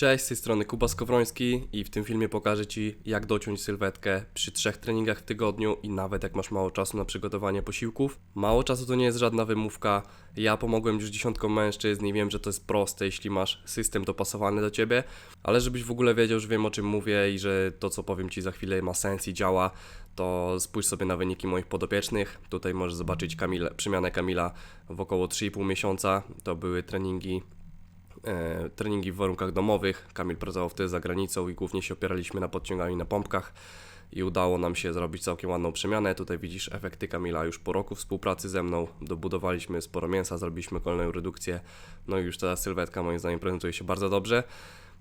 Cześć, z tej strony Kuba Skowroński i w tym filmie pokażę Ci, jak dociąć sylwetkę przy trzech treningach w tygodniu i nawet jak masz mało czasu na przygotowanie posiłków. Mało czasu to nie jest żadna wymówka. Ja pomogłem już dziesiątkom mężczyzn i wiem, że to jest proste, jeśli masz system dopasowany do Ciebie, ale żebyś w ogóle wiedział, że wiem o czym mówię i że to, co powiem Ci za chwilę ma sens i działa, to spójrz sobie na wyniki moich podopiecznych. Tutaj możesz zobaczyć przemianę Kamila w około 3,5 miesiąca. To były treningi e, treningi w warunkach domowych. Kamil pracował wtedy za granicą i głównie się opieraliśmy na podciąganiu na pompkach i udało nam się zrobić całkiem ładną przemianę. Tutaj widzisz efekty Kamila już po roku współpracy ze mną. Dobudowaliśmy sporo mięsa, zrobiliśmy kolejną redukcję. No i już ta sylwetka moim zdaniem prezentuje się bardzo dobrze.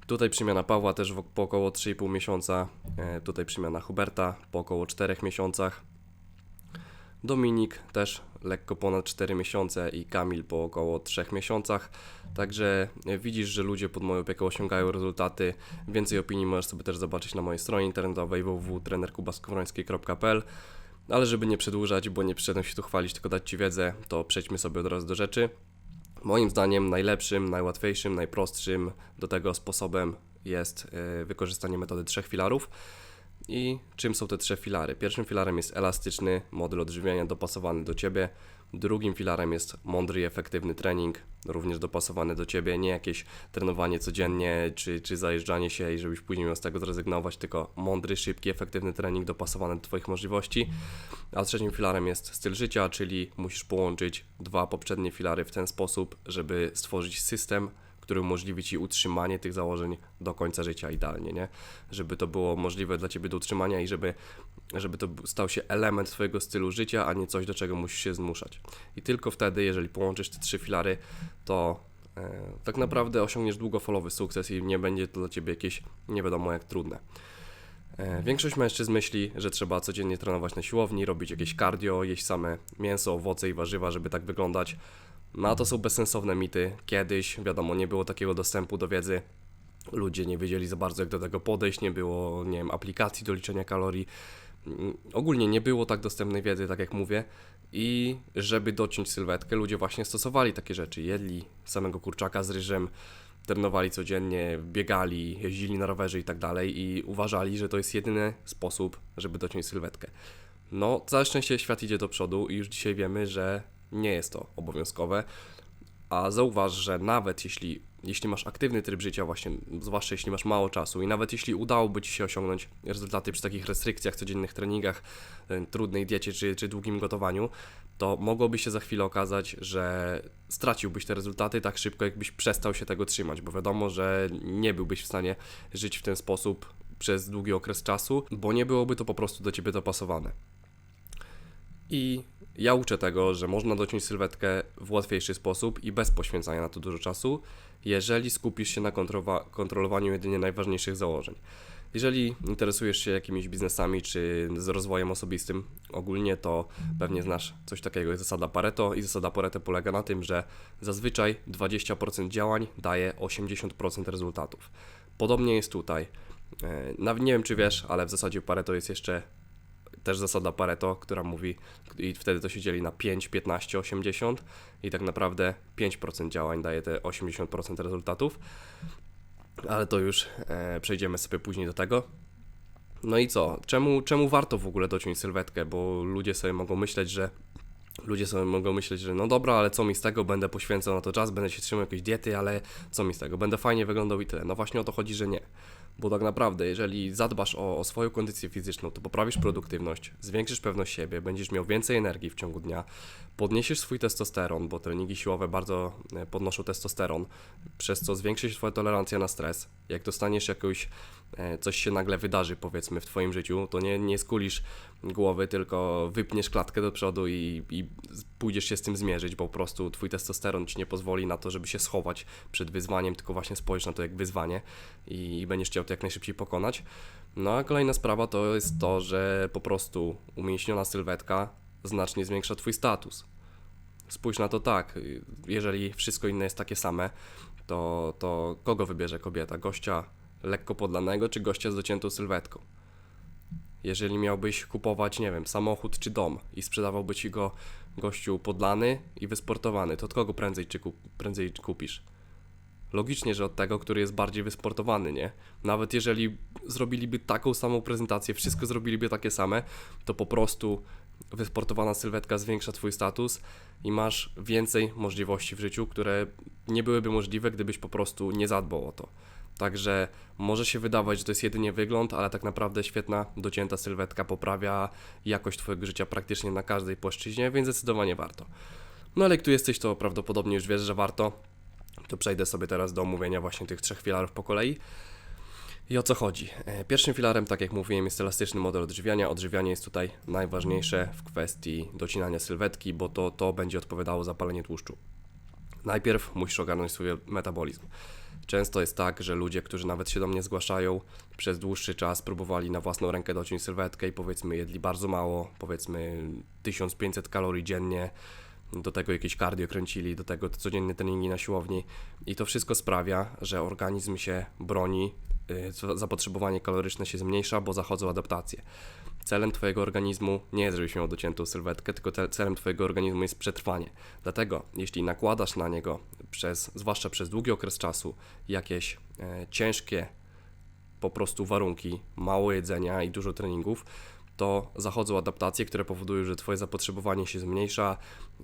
Tutaj przemiana Pawła też po około 3,5 miesiąca. E, tutaj przemiana Huberta po około 4 miesiącach. Dominik też lekko ponad 4 miesiące i Kamil po około 3 miesiącach. Także widzisz, że ludzie pod moją opieką osiągają rezultaty. Więcej opinii możesz sobie też zobaczyć na mojej stronie internetowej www.trenerkubaskowroński.pl Ale żeby nie przedłużać, bo nie przyszedłem się tu chwalić, tylko dać Ci wiedzę, to przejdźmy sobie od razu do rzeczy. Moim zdaniem najlepszym, najłatwiejszym, najprostszym do tego sposobem jest e, wykorzystanie metody trzech filarów. I czym są te trzy filary? Pierwszym filarem jest elastyczny model odżywiania dopasowany do Ciebie. Drugim filarem jest mądry i efektywny trening, również dopasowany do Ciebie. Nie jakieś trenowanie codziennie czy, czy zajeżdżanie się i żebyś później miał z tego zrezygnować, tylko mądry, szybki, efektywny trening dopasowany do Twoich możliwości. A trzecim filarem jest styl życia, czyli musisz połączyć dwa poprzednie filary w ten sposób, żeby stworzyć system, który umożliwi Ci utrzymanie tych założeń do końca życia idealnie, nie? Żeby to było możliwe dla Ciebie do utrzymania i żeby, żeby to stał się element Twojego stylu życia, a nie coś, do czego musisz się zmuszać. I tylko wtedy, jeżeli połączysz te trzy filary, to e, tak naprawdę osiągniesz długofalowy sukces i nie będzie to dla Ciebie jakieś nie wiadomo jak trudne. E, Większość mężczyzn myśli, że trzeba codziennie trenować na siłowni, robić jakieś cardio, jeść same mięso, owoce i warzywa, żeby tak wyglądać. No a to są bezsensowne mity. Kiedyś, wiadomo, nie było takiego dostępu do wiedzy. Ludzie nie wiedzieli za bardzo, jak do tego podejść, nie było, nie wiem, aplikacji do liczenia kalorii. Mm, Ogólnie nie było tak dostępnej wiedzy, tak jak mówię. I żeby dociąć sylwetkę, ludzie właśnie stosowali takie rzeczy. Jedli samego kurczaka z ryżem, trenowali codziennie, biegali, jeździli na rowerze i tak dalej i uważali, że to jest jedyny sposób, żeby dociąć sylwetkę. No, całe szczęście świat idzie do przodu i już dzisiaj wiemy, że nie jest to obowiązkowe. A zauważ, że nawet jeśli, jeśli masz aktywny tryb życia, właśnie, zwłaszcza jeśli masz mało czasu i nawet jeśli udałoby Ci się osiągnąć rezultaty przy takich restrykcjach, codziennych treningach, e, trudnej diecie czy, czy długim gotowaniu, to mogłoby się za chwilę okazać, że straciłbyś te rezultaty tak szybko, jakbyś przestał się tego trzymać, bo wiadomo, że nie byłbyś w stanie żyć w ten sposób przez długi okres czasu, bo nie byłoby to po prostu do Ciebie dopasowane. I ja uczę tego, że można dociąć sylwetkę w łatwiejszy sposób i bez poświęcania na to dużo czasu, jeżeli skupisz się na kontrolowaniu jedynie najważniejszych założeń. Jeżeli interesujesz się jakimiś biznesami czy z rozwojem osobistym ogólnie, to pewnie znasz coś takiego jak zasada Pareto i zasada Pareto polega na tym, że zazwyczaj 20% działań daje 80% rezultatów. Podobnie jest tutaj. E, Nawet nie wiem czy wiesz, ale w zasadzie Pareto jest jeszcze też zasada Pareto, która mówi, i wtedy to się dzieli na 5, 15, 80 i tak naprawdę 5% działań daje te 80% rezultatów, ale to już e, przejdziemy sobie później do tego. No i co? Czemu, czemu warto w ogóle dociąć sylwetkę? Bo ludzie sobie mogą myśleć, że ludzie sobie mogą myśleć, że no dobra, ale co mi z tego, będę poświęcał na to czas, będę się trzymał jakiejś diety, ale co mi z tego, będę fajnie wyglądał i tyle. No właśnie o to chodzi, że nie. Bo tak naprawdę, jeżeli zadbasz o, o swoją kondycję fizyczną, to poprawisz produktywność, zwiększysz pewność siebie, będziesz miał więcej energii w ciągu dnia, podniesiesz swój testosteron, bo treningi siłowe bardzo e, podnoszą testosteron, przez co zwiększy się Twoja tolerancja na stres. Jak dostaniesz jakąś, coś się nagle wydarzy, powiedzmy, w Twoim życiu, to nie, nie skulisz głowy, tylko wypniesz klatkę do przodu i, i pójdziesz się z tym zmierzyć, bo po prostu Twój testosteron Ci nie pozwoli na to, żeby się schować przed wyzwaniem, tylko właśnie spojrzysz na to jak wyzwanie i, i będziesz chciał to jak najszybciej pokonać. No a kolejna sprawa to jest to, że po prostu umięśniona sylwetka znacznie zwiększa Twój status. Spójrz na to tak, jeżeli wszystko inne jest takie same, to, to kogo wybierze kobieta? Gościa lekko podlanego czy gościa z dociętą sylwetką? Jeżeli miałbyś kupować, nie wiem, samochód czy dom i sprzedawałby ci go gościu podlany i wysportowany, to od kogo prędzej, czy kup, prędzej kupisz? Logicznie, że od tego, który jest bardziej wysportowany, nie? Nawet jeżeli zrobiliby taką samą prezentację, wszystko zrobiliby takie same, to po prostu wysportowana sylwetka zwiększa Twój status i masz więcej możliwości w życiu, które nie byłyby możliwe, gdybyś po prostu nie zadbał o to. Także może się wydawać, że to jest jedynie wygląd, ale tak naprawdę świetna, docięta sylwetka poprawia jakość Twojego życia praktycznie na każdej płaszczyźnie, więc zdecydowanie warto. No ale jak tu jesteś, to prawdopodobnie już wiesz, że warto. To przejdę sobie teraz do omówienia właśnie tych trzech filarów po kolei. I o co chodzi? E, Pierwszym filarem, tak jak mówiłem, jest elastyczny model odżywiania. Odżywianie jest tutaj najważniejsze w kwestii docinania sylwetki, bo to, to będzie odpowiadało za palenie tłuszczu. Najpierw musisz ogarnąć swój metabolizm. Często jest tak, że ludzie, którzy nawet się do mnie zgłaszają, przez dłuższy czas próbowali na własną rękę dociąć sylwetkę i powiedzmy jedli bardzo mało, powiedzmy 1500 kalorii dziennie, do tego jakieś cardio kręcili, do tego codzienne treningi na siłowni i to wszystko sprawia, że organizm się broni, y, zapotrzebowanie kaloryczne się zmniejsza, bo zachodzą adaptacje. Celem Twojego organizmu nie jest, żebyś miał dociętą sylwetkę, tylko celem Twojego organizmu jest przetrwanie. Dlatego, jeśli nakładasz na niego, przez, zwłaszcza przez długi okres czasu, jakieś e, ciężkie po prostu warunki, mało jedzenia i dużo treningów, to zachodzą adaptacje, które powodują, że Twoje zapotrzebowanie się zmniejsza,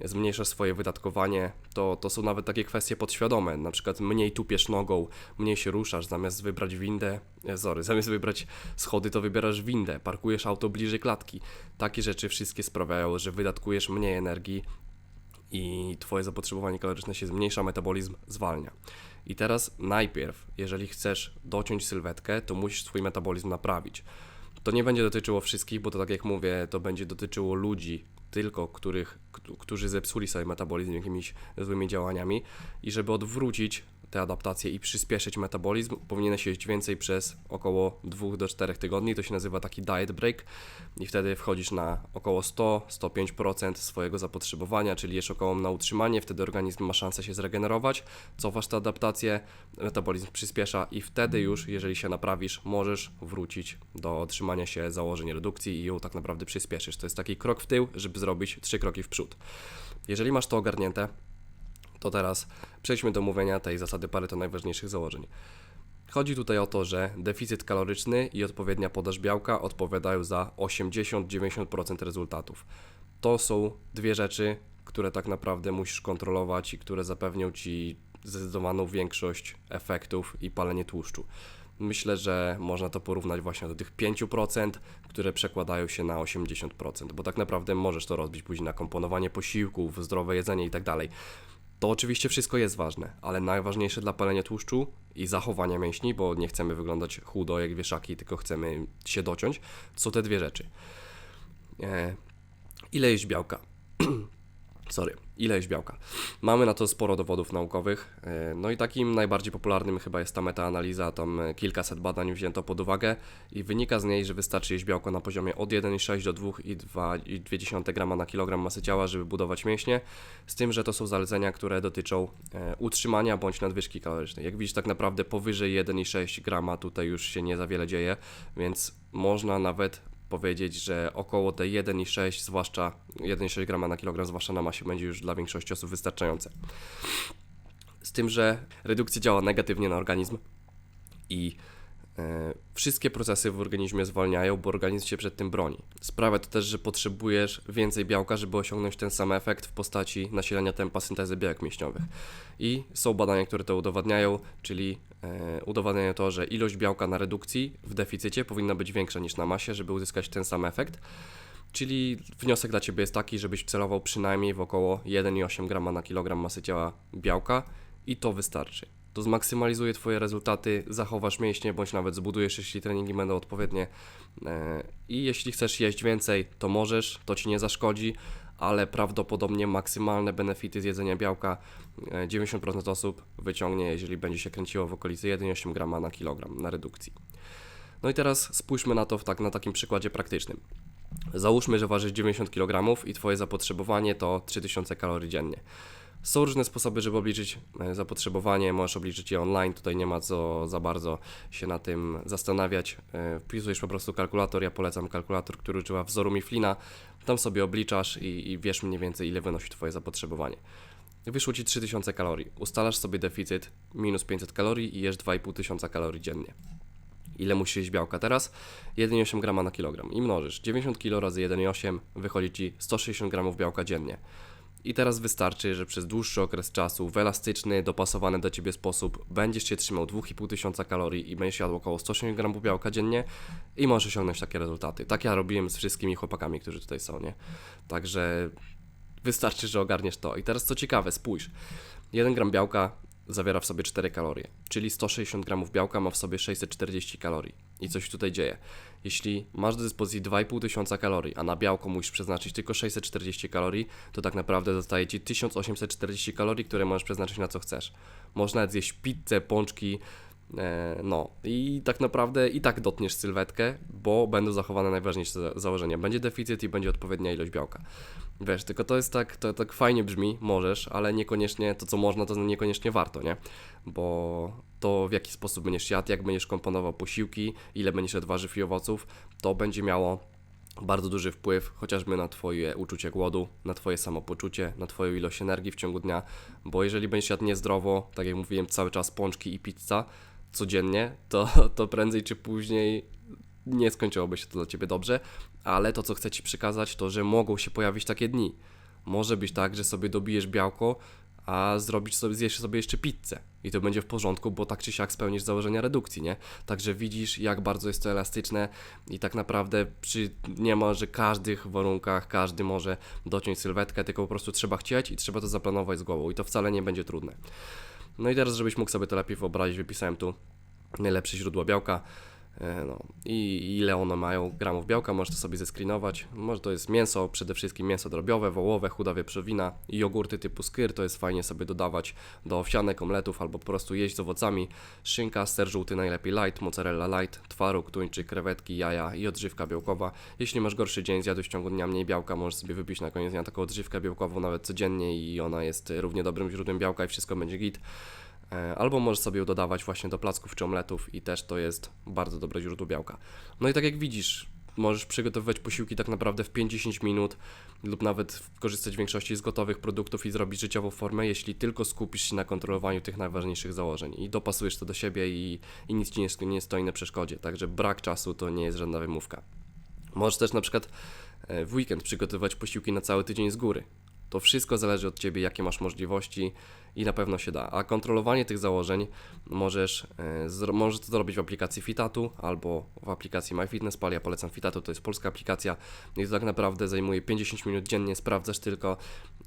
zmniejszasz swoje wydatkowanie. To, to są nawet takie kwestie podświadome, na przykład mniej tupiesz nogą, mniej się ruszasz, zamiast wybrać windę, e, sorry, zamiast wybrać schody, to wybierasz windę, parkujesz auto bliżej klatki. Takie rzeczy wszystkie sprawiają, że wydatkujesz mniej energii i Twoje zapotrzebowanie kaloryczne się zmniejsza, metabolizm zwalnia. I teraz najpierw, jeżeli chcesz dociąć sylwetkę, to musisz swój metabolizm naprawić. To nie będzie dotyczyło wszystkich, bo to tak jak mówię, to będzie dotyczyło ludzi tylko, których, którzy zepsuli sobie metabolizm jakimiś złymi działaniami. I żeby odwrócić te adaptacje i przyspieszyć metabolizm, powinieneś jeść więcej przez około 2 do 4 tygodni. To się nazywa taki diet break i wtedy wchodzisz na około 100-105% swojego zapotrzebowania, czyli jesz około na utrzymanie, wtedy organizm ma szansę się zregenerować, cofasz te adaptacje, metabolizm przyspiesza i wtedy już, jeżeli się naprawisz, możesz wrócić do trzymania się założeń redukcji i ją tak naprawdę przyspieszysz. To jest taki krok w tył, żeby zrobić trzy kroki w przód. Jeżeli masz to ogarnięte, to teraz przejdźmy do mówienia tej zasady Pareto najważniejszych założeń. Chodzi tutaj o to, że deficyt kaloryczny i odpowiednia podaż białka odpowiadają za 80-90% rezultatów. To są dwie rzeczy, które tak naprawdę musisz kontrolować i które zapewnią ci zdecydowaną większość efektów i palenie tłuszczu. Myślę, że można to porównać właśnie do tych 5%, które przekładają się na 80%, bo tak naprawdę możesz to rozbić później na komponowanie posiłków, zdrowe jedzenie itd. To oczywiście wszystko jest ważne, ale najważniejsze dla palenia tłuszczu i zachowania mięśni, bo nie chcemy wyglądać chudo jak wieszaki, tylko chcemy się dociąć, są te dwie rzeczy. E, ile jeść białka? Sorry, ile jeść białka? Mamy na to sporo dowodów naukowych. e, No i takim najbardziej popularnym chyba jest ta metaanaliza, tam e, kilkaset badań wzięto pod uwagę i wynika z niej, że wystarczy jeść białko na poziomie od 1,6 do 2,2 grama na kilogram masy ciała, żeby budować mięśnie, z tym, że to są zalecenia, które dotyczą e, utrzymania bądź nadwyżki kalorycznej. Jak widzisz, tak naprawdę powyżej 1,6 grama tutaj już się nie za wiele dzieje, więc można nawet powiedzieć, że około te 1,6, zwłaszcza 1,6 grama na kilogram, zwłaszcza na masie, będzie już dla większości osób wystarczające. Z tym, że redukcja działa negatywnie na organizm i wszystkie procesy w organizmie zwalniają, bo organizm się przed tym broni. Sprawia to też, że potrzebujesz więcej białka, żeby osiągnąć ten sam efekt w postaci nasilenia tempa syntezy białek mięśniowych. I są badania, które to udowadniają, czyli e, udowadniają to, że ilość białka na redukcji w deficycie powinna być większa niż na masie, żeby uzyskać ten sam efekt. Czyli wniosek dla Ciebie jest taki, żebyś celował przynajmniej w około 1,8 g na kilogram masy ciała białka i to wystarczy. To zmaksymalizuje Twoje rezultaty, zachowasz mięśnie, bądź nawet zbudujesz, jeśli treningi będą odpowiednie. E, I jeśli chcesz jeść więcej, to możesz, to Ci nie zaszkodzi, ale prawdopodobnie maksymalne benefity z jedzenia białka e, 90% osób wyciągnie, jeżeli będzie się kręciło w okolicy 1,8 g na kilogram na redukcji. No i teraz spójrzmy na to w tak, na takim przykładzie praktycznym. Załóżmy, że ważysz 90 kg i Twoje zapotrzebowanie to 3000 kalorii dziennie. Są różne sposoby, żeby obliczyć e, zapotrzebowanie. Możesz obliczyć je online, tutaj nie ma co za bardzo się na tym zastanawiać. E, Wpisujesz po prostu kalkulator. Ja polecam kalkulator, który używa wzoru Mifflina. Tam sobie obliczasz i, i wiesz mniej więcej, ile wynosi Twoje zapotrzebowanie. wyszło Ci 3000 kalorii. Ustalasz sobie deficyt minus 500 kalorii i jesz 2500 kalorii dziennie. Ile musisz jeść białka teraz? 1,8 grama na kilogram. I mnożysz. 90 kg razy 1,8 wychodzi Ci 160 gramów białka dziennie. I teraz wystarczy, że przez dłuższy okres czasu, w elastyczny, dopasowany do Ciebie sposób, będziesz się trzymał 2500 kalorii i będziesz jadł około 160 gramów białka dziennie i możesz osiągnąć takie rezultaty. Tak ja robiłem z wszystkimi chłopakami, którzy tutaj są, nie? Także wystarczy, że ogarniesz to. I teraz co ciekawe, spójrz. 1 gram białka zawiera w sobie 4 kalorie, czyli 160 gramów białka ma w sobie 640 kalorii. I coś tutaj dzieje. Jeśli masz do dyspozycji 2,5 tysiąca kalorii, a na białko musisz przeznaczyć tylko 640 kalorii, to tak naprawdę zostaje Ci 1840 kalorii, które możesz przeznaczyć na co chcesz. Można zjeść pizzę, pączki, e, no i tak naprawdę i tak dotniesz sylwetkę, bo będą zachowane najważniejsze za- założenia. Będzie deficyt i będzie odpowiednia ilość białka. Wiesz, tylko to jest tak, to tak fajnie brzmi, możesz, ale niekoniecznie to, co można, to niekoniecznie warto, nie? Bo to w jaki sposób będziesz jadł, jak będziesz komponował posiłki, ile będziesz jadł warzyw i owoców, to będzie miało bardzo duży wpływ chociażby na Twoje uczucie głodu, na Twoje samopoczucie, na Twoją ilość energii w ciągu dnia, bo jeżeli będziesz jadł niezdrowo, tak jak mówiłem, cały czas pączki i pizza codziennie, to, to prędzej czy później nie skończyłoby się to dla Ciebie dobrze, ale to, co chcę Ci przekazać, to, że mogą się pojawić takie dni. Może być tak, że sobie dobijesz białko, a zrobisz sobie, zjesz sobie jeszcze pizzę. I to będzie w porządku, bo tak czy siak spełnisz założenia redukcji, nie? Także widzisz, jak bardzo jest to elastyczne i tak naprawdę przy niemalże każdych warunkach każdy może dociąć sylwetkę, tylko po prostu trzeba chcieć i trzeba to zaplanować z głową i to wcale nie będzie trudne. No i teraz, żebyś mógł sobie to lepiej wyobrazić, wypisałem tu najlepsze źródło białka. E, No, i ile one mają gramów białka, możesz to sobie zescreenować. Może to jest mięso, przede wszystkim mięso drobiowe, wołowe, chuda wieprzowina i jogurty typu skyr, to jest fajnie sobie dodawać do owsianek, omletów albo po prostu jeść z owocami. Szynka, ser żółty najlepiej light, mozzarella light, twaróg, tuńczyk, krewetki, jaja i odżywka białkowa. Jeśli masz gorszy dzień, zjadłeś w ciągu dnia mniej białka, możesz sobie wypić na koniec dnia taką odżywkę białkową nawet codziennie i ona jest równie dobrym źródłem białka i wszystko będzie git. E, Albo możesz sobie ją dodawać właśnie do placków czy omletów i też to jest bardzo dobre źródło białka. No i tak jak widzisz, możesz przygotowywać posiłki tak naprawdę w 5-10 minut lub nawet korzystać w większości z gotowych produktów i zrobić życiową formę, jeśli tylko skupisz się na kontrolowaniu tych najważniejszych założeń i dopasujesz to do siebie i, i nic ci nie, nie stoi na przeszkodzie. Także brak czasu to nie jest żadna wymówka. Możesz też na przykład e, w weekend przygotowywać posiłki na cały tydzień z góry. To wszystko zależy od Ciebie, jakie masz możliwości i na pewno się da. A kontrolowanie tych założeń możesz, e, możesz to zrobić w aplikacji Fitatu albo w aplikacji MyFitnessPal. Ja polecam Fitatu, to jest polska aplikacja i to tak naprawdę zajmuje 50 minut dziennie. Sprawdzasz tylko,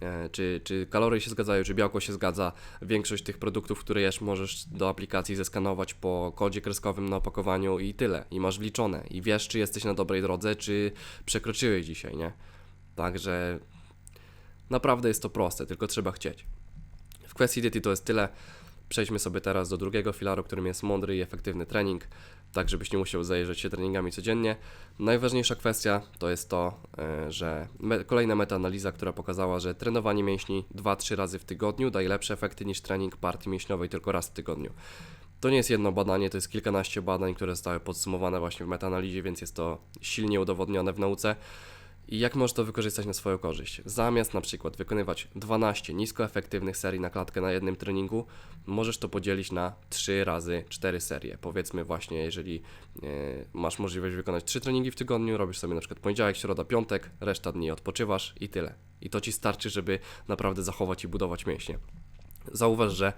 e, czy, czy kalorie się zgadzają, czy białko się zgadza. Większość tych produktów, które jesz, możesz do aplikacji zeskanować po kodzie kreskowym na opakowaniu i tyle. I masz wliczone. I wiesz, czy jesteś na dobrej drodze, czy przekroczyłeś dzisiaj, nie? Także naprawdę jest to proste, tylko trzeba chcieć. W kwestii diety to jest tyle. Przejdźmy sobie teraz do drugiego filaru, którym jest mądry i efektywny trening, tak żebyś nie musiał zajeżdżać się treningami codziennie. Najważniejsza kwestia to jest to, e, że me- kolejna metaanaliza, która pokazała, że trenowanie mięśni 2-3 razy w tygodniu daje lepsze efekty niż trening partii mięśniowej tylko raz w tygodniu. To nie jest jedno badanie, to jest kilkanaście badań, które zostały podsumowane właśnie w metaanalizie, więc jest to silnie udowodnione w nauce. I jak możesz to wykorzystać na swoją korzyść? Zamiast na przykład wykonywać 12 niskoefektywnych serii na klatkę na jednym treningu, możesz to podzielić na 3 razy 4 serie. Powiedzmy właśnie, jeżeli e, masz możliwość wykonać 3 treningi w tygodniu, robisz sobie na przykład poniedziałek, środa, piątek, reszta dni odpoczywasz i tyle. I to Ci starczy, żeby naprawdę zachować i budować mięśnie. Zauważ, że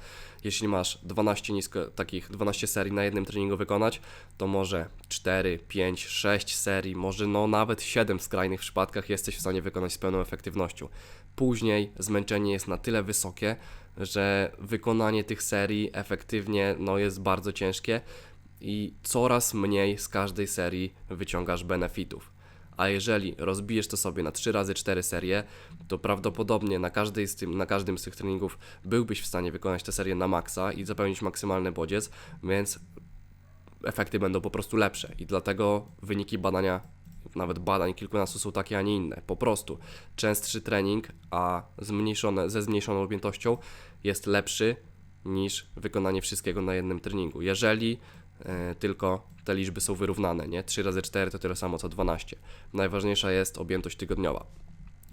jeśli masz 12 nisko, takich 12 serii na jednym treningu wykonać, to może 4, 5, 6 serii, może no nawet 7 w skrajnych przypadkach jesteś w stanie wykonać z pełną efektywnością. Później zmęczenie jest na tyle wysokie, że wykonanie tych serii efektywnie no, jest bardzo ciężkie i coraz mniej z każdej serii wyciągasz benefitów. A jeżeli rozbijesz to sobie na 3 razy 4 serie, to prawdopodobnie na, każdej z tym, na każdym z tych treningów byłbyś w stanie wykonać tę serię na maksa i zapełnić maksymalny bodziec, więc efekty będą po prostu lepsze. I dlatego wyniki badania, nawet badań kilkunastu są takie, a nie inne. Po prostu częstszy trening, a zmniejszone, ze zmniejszoną objętością jest lepszy niż wykonanie wszystkiego na jednym treningu. Jeżeli tylko te liczby są wyrównane, nie? 3 razy 4 to tyle samo co 12. Najważniejsza jest objętość tygodniowa.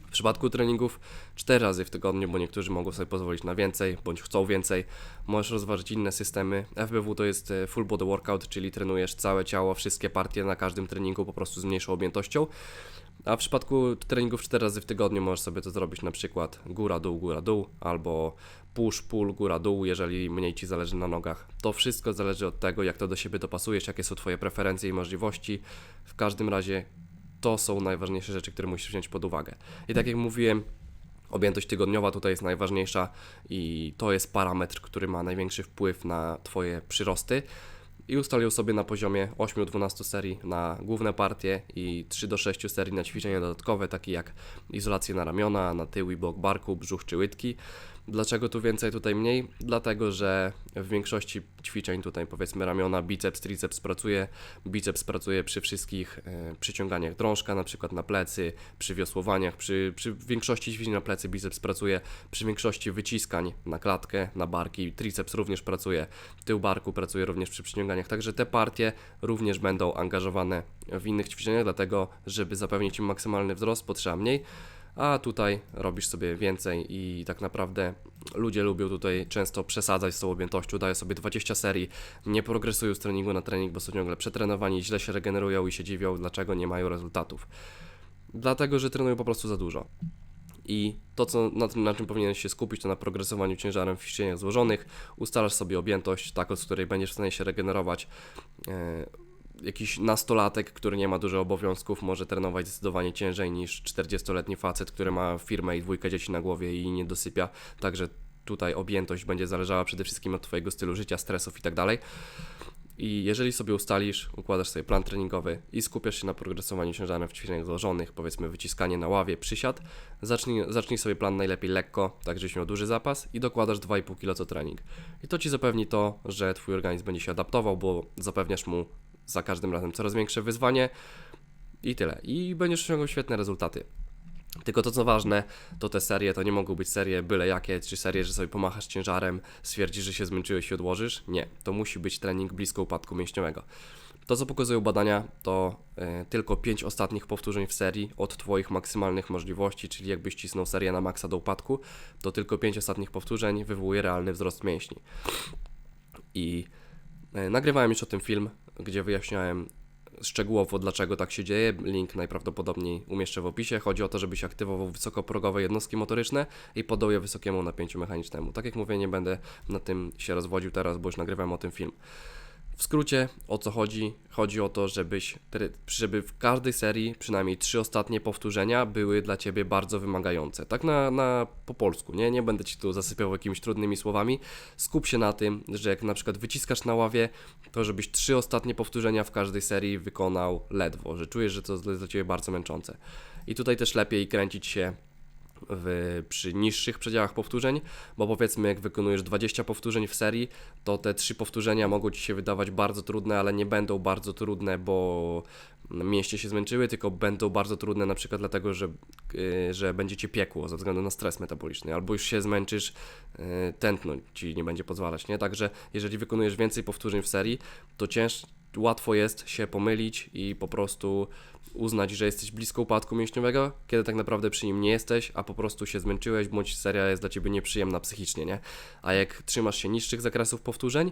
W przypadku treningów 4 razy w tygodniu, bo niektórzy mogą sobie pozwolić na więcej, bądź chcą więcej, możesz rozważyć inne systemy. FBW to jest e, full body workout, czyli trenujesz całe ciało, wszystkie partie na każdym treningu po prostu z mniejszą objętością. A w przypadku treningów 4 razy w tygodniu możesz sobie to zrobić na przykład góra-dół, góra-dół albo push, pull, góra-dół, jeżeli mniej Ci zależy na nogach. To wszystko zależy od tego, jak to do siebie dopasujesz, jakie są Twoje preferencje i możliwości. W każdym razie to są najważniejsze rzeczy, które musisz wziąć pod uwagę. I tak jak mówiłem, Objętość tygodniowa tutaj jest najważniejsza i to jest parametr, który ma największy wpływ na Twoje przyrosty. I ustalił sobie na poziomie 8-12 serii na główne partie i 3 do 6 serii na ćwiczenia dodatkowe, takie jak izolacje na ramiona, na tył i bok barku, brzuch czy łydki. Dlaczego tu więcej, tutaj mniej? Dlatego, że w większości ćwiczeń tutaj powiedzmy ramiona, biceps, triceps pracuje. Biceps pracuje przy wszystkich e, przyciąganiach drążka, na przykład na plecy, przy wiosłowaniach, przy, przy większości ćwiczeń na plecy biceps pracuje, przy większości wyciskań na klatkę, na barki, triceps również pracuje, tył barku pracuje również przy przyciąganiach, także te partie również będą angażowane w innych ćwiczeniach, dlatego żeby zapewnić im maksymalny wzrost potrzeba mniej a tutaj robisz sobie więcej i tak naprawdę ludzie lubią tutaj często przesadzać z tą objętością, dają sobie 20 serii, nie progresują z treningu na trening, bo są ciągle przetrenowani, źle się regenerują i się dziwią, dlaczego nie mają rezultatów. Dlatego, że trenują po prostu za dużo. I to, co, na, tym, na czym powinieneś się skupić, to na progresowaniu ciężarem w ćwiczeniach złożonych. Ustalasz sobie objętość, taką, z której będziesz w stanie się regenerować. E, jakiś nastolatek, który nie ma dużo obowiązków, może trenować zdecydowanie ciężej niż 40-letni facet, który ma firmę i dwójkę dzieci na głowie i nie dosypia. Także tutaj objętość będzie zależała przede wszystkim od Twojego stylu życia, stresów i tak dalej. I jeżeli sobie ustalisz, układasz sobie plan treningowy i skupiasz się na progresowaniu ciężarem w ćwiczeniach złożonych, powiedzmy wyciskanie na ławie, przysiad, zacznij, zacznij sobie plan najlepiej lekko, tak żebyś miał duży zapas i dokładasz 2,5 kg co trening. I to Ci zapewni to, że Twój organizm będzie się adaptował, bo zapewniasz mu za każdym razem coraz większe wyzwanie i tyle. I będziesz osiągał świetne rezultaty. Tylko to co ważne, to te serie to nie mogą być serie byle jakie, czy serie, że sobie pomachasz ciężarem, stwierdzisz, że się zmęczyłeś i odłożysz. Nie, to musi być trening blisko upadku mięśniowego. To co pokazują badania, to y, tylko 5 ostatnich powtórzeń w serii od Twoich maksymalnych możliwości, czyli jakbyś cisnął serię na maksa do upadku, to tylko 5 ostatnich powtórzeń wywołuje realny wzrost mięśni. I y, nagrywałem już o tym film, gdzie wyjaśniałem szczegółowo, dlaczego tak się dzieje. Link najprawdopodobniej umieszczę w opisie. Chodzi o to, żebyś aktywował wysokoprogowe jednostki motoryczne i podał je wysokiemu napięciu mechanicznemu. Tak jak mówię, nie będę na tym się rozwodził teraz, bo już nagrywam o tym film. W skrócie o co chodzi? Chodzi o to, żebyś, żeby w każdej serii przynajmniej trzy ostatnie powtórzenia były dla ciebie bardzo wymagające. Tak na, na po polsku, nie? Nie będę ci tu zasypiał jakimiś trudnymi słowami. Skup się na tym, że jak na przykład wyciskasz na ławie, to żebyś trzy ostatnie powtórzenia w każdej serii wykonał ledwo, że czujesz, że to jest dla ciebie bardzo męczące. I tutaj też lepiej kręcić się w, przy niższych przedziałach powtórzeń, bo powiedzmy, jak wykonujesz 20 powtórzeń w serii, to te trzy powtórzenia mogą ci się wydawać bardzo trudne, ale nie będą bardzo trudne, bo mięśnie się zmęczyły, tylko będą bardzo trudne na przykład dlatego, że, yy, że będzie cię piekło ze względu na stres metaboliczny, albo już się zmęczysz, yy, tętno ci nie będzie pozwalać, nie? Także jeżeli wykonujesz więcej powtórzeń w serii, to cięż, łatwo jest się pomylić i po prostu uznać, że jesteś blisko upadku mięśniowego, kiedy tak naprawdę przy nim nie jesteś, a po prostu się zmęczyłeś, bądź seria jest dla ciebie nieprzyjemna psychicznie, nie? A jak trzymasz się niższych zakresów powtórzeń,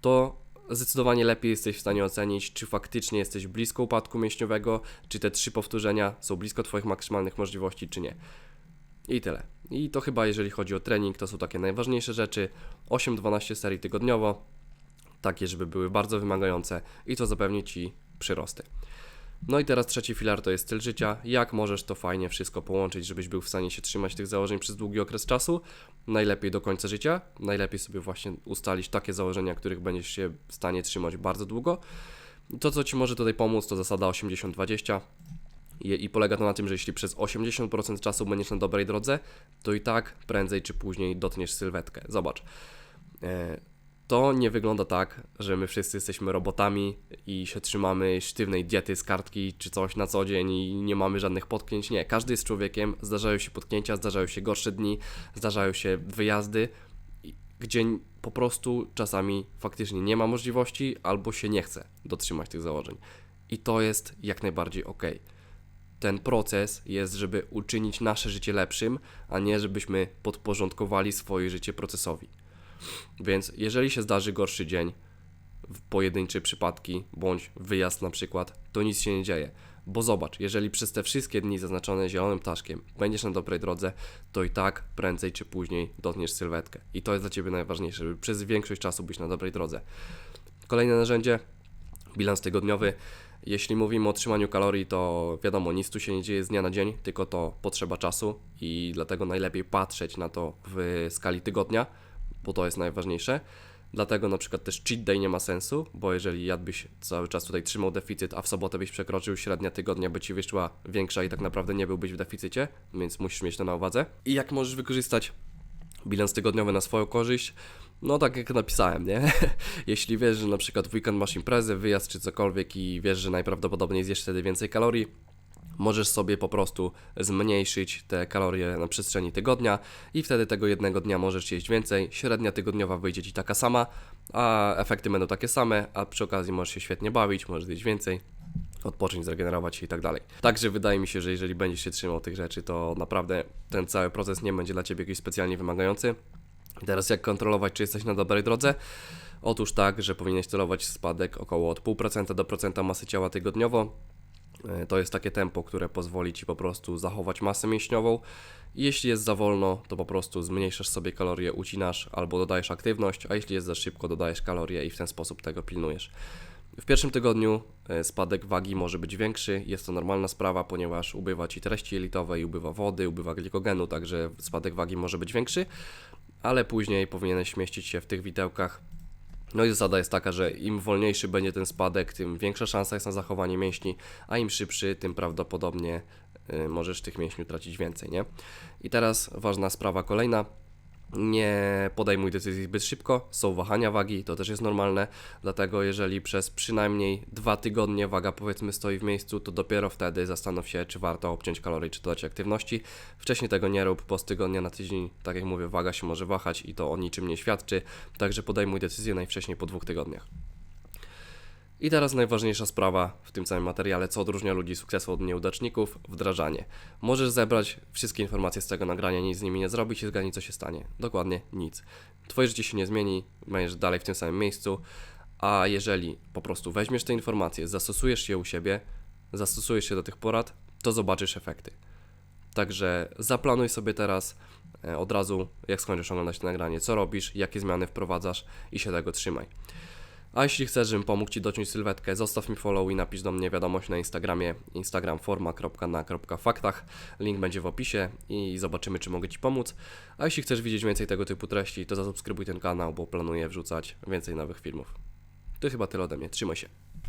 to zdecydowanie lepiej jesteś w stanie ocenić, czy faktycznie jesteś blisko upadku mięśniowego, czy te trzy powtórzenia są blisko Twoich maksymalnych możliwości, czy nie. I tyle. I to chyba jeżeli chodzi o trening, to są takie najważniejsze rzeczy. 8-12 serii tygodniowo, takie, żeby były bardzo wymagające i to zapewni Ci przyrosty. No i teraz trzeci filar to jest styl życia. Jak możesz to fajnie wszystko połączyć, żebyś był w stanie się trzymać tych założeń przez długi okres czasu? Najlepiej do końca życia. Najlepiej sobie właśnie ustalić takie założenia, których będziesz się w stanie trzymać bardzo długo. To, co Ci może tutaj pomóc, to zasada 80-20. I polega to na tym, że jeśli przez 80% czasu będziesz na dobrej drodze, to i tak prędzej czy później dotniesz sylwetkę. Zobacz. To nie wygląda tak, że my wszyscy jesteśmy robotami i się trzymamy sztywnej diety z kartki czy coś na co dzień i nie mamy żadnych potknięć. Nie, każdy jest człowiekiem, zdarzają się potknięcia, zdarzają się gorsze dni, zdarzają się wyjazdy, gdzie po prostu czasami faktycznie nie ma możliwości albo się nie chce dotrzymać tych założeń. I to jest jak najbardziej ok. ten proces jest, żeby uczynić nasze życie lepszym, a nie żebyśmy podporządkowali swoje życie procesowi. Więc jeżeli się zdarzy gorszy dzień, w pojedyncze przypadki, bądź wyjazd na przykład, to nic się nie dzieje. Bo zobacz, jeżeli przez te wszystkie dni zaznaczone zielonym ptaszkiem będziesz na dobrej drodze, to i tak prędzej czy później dotkniesz sylwetkę. I to jest dla Ciebie najważniejsze, żeby przez większość czasu być na dobrej drodze. Kolejne narzędzie, bilans tygodniowy. Jeśli mówimy o trzymaniu kalorii, to wiadomo, nic tu się nie dzieje z dnia na dzień, tylko to potrzeba czasu i dlatego najlepiej patrzeć na to w skali tygodnia, bo to jest najważniejsze. Dlatego na przykład też cheat day nie ma sensu, bo jeżeli jadłbyś cały czas tutaj trzymał deficyt, a w sobotę byś przekroczył, średnia tygodnia by ci wyszła większa i tak naprawdę nie byłbyś w deficycie, więc musisz mieć to na uwadze. I jak możesz wykorzystać bilans tygodniowy na swoją korzyść? No tak jak napisałem, nie? Jeśli wiesz, że na przykład w weekend masz imprezę, wyjazd czy cokolwiek i wiesz, że najprawdopodobniej zjesz wtedy więcej kalorii, możesz sobie po prostu zmniejszyć te kalorie na przestrzeni tygodnia i wtedy tego jednego dnia możesz jeść więcej. Średnia tygodniowa wyjdzie Ci taka sama, a efekty będą takie same, a przy okazji możesz się świetnie bawić, możesz jeść więcej, odpocząć, zregenerować się i tak dalej. Także wydaje mi się, że jeżeli będziesz się trzymał tych rzeczy, to naprawdę ten cały proces nie będzie dla Ciebie jakiś specjalnie wymagający. Teraz jak kontrolować, czy jesteś na dobrej drodze? Otóż tak, że powinieneś celować spadek około od 0,5% do procenta masy ciała tygodniowo. E, To jest takie tempo, które pozwoli Ci po prostu zachować masę mięśniową. Jeśli jest za wolno, to po prostu zmniejszasz sobie kalorie, ucinasz albo dodajesz aktywność, a jeśli jest za szybko, dodajesz kalorie i w ten sposób tego pilnujesz. W pierwszym tygodniu e, spadek wagi może być większy, jest to normalna sprawa, ponieważ ubywa Ci treści jelitowej, ubywa wody, ubywa glikogenu, także spadek wagi może być większy, ale później powinieneś mieścić się w tych widełkach no i zasada jest taka, że im wolniejszy będzie ten spadek, tym większa szansa jest na zachowanie mięśni, a im szybszy, tym prawdopodobnie y, możesz tych mięśni tracić więcej, nie? I teraz ważna sprawa kolejna. Nie podejmuj decyzji zbyt szybko, są wahania wagi, to też jest normalne, dlatego jeżeli przez przynajmniej dwa tygodnie waga powiedzmy stoi w miejscu, to dopiero wtedy zastanów się, czy warto obciąć kalorii, czy dodać aktywności. Wcześniej tego nie rób, bo z tygodnia na tydzień, tak jak mówię, waga się może wahać i to o niczym nie świadczy, także podejmuj decyzję najwcześniej po dwóch tygodniach. I teraz najważniejsza sprawa w tym całym materiale, co odróżnia ludzi sukcesu od nieudaczników, wdrażanie. Możesz zebrać wszystkie informacje z tego nagrania, nic z nimi nie zrobić i zgadnij co się stanie. Dokładnie nic. Twoje życie się nie zmieni, będziesz dalej w tym samym miejscu, a jeżeli po prostu weźmiesz te informacje, zastosujesz je u siebie, zastosujesz się do tych porad, to zobaczysz efekty. Także zaplanuj sobie teraz e, od razu, jak skończysz oglądać to nagranie, co robisz, jakie zmiany wprowadzasz i się tego trzymaj. A jeśli chcesz, żebym pomógł Ci dociąć sylwetkę, zostaw mi follow i napisz do mnie wiadomość na Instagramie instagramforma.na.faktach. Link będzie w opisie i zobaczymy, czy mogę Ci pomóc. A jeśli chcesz widzieć więcej tego typu treści, to zasubskrybuj ten kanał, bo planuję wrzucać więcej nowych filmów. To chyba tyle ode mnie. Trzymaj się.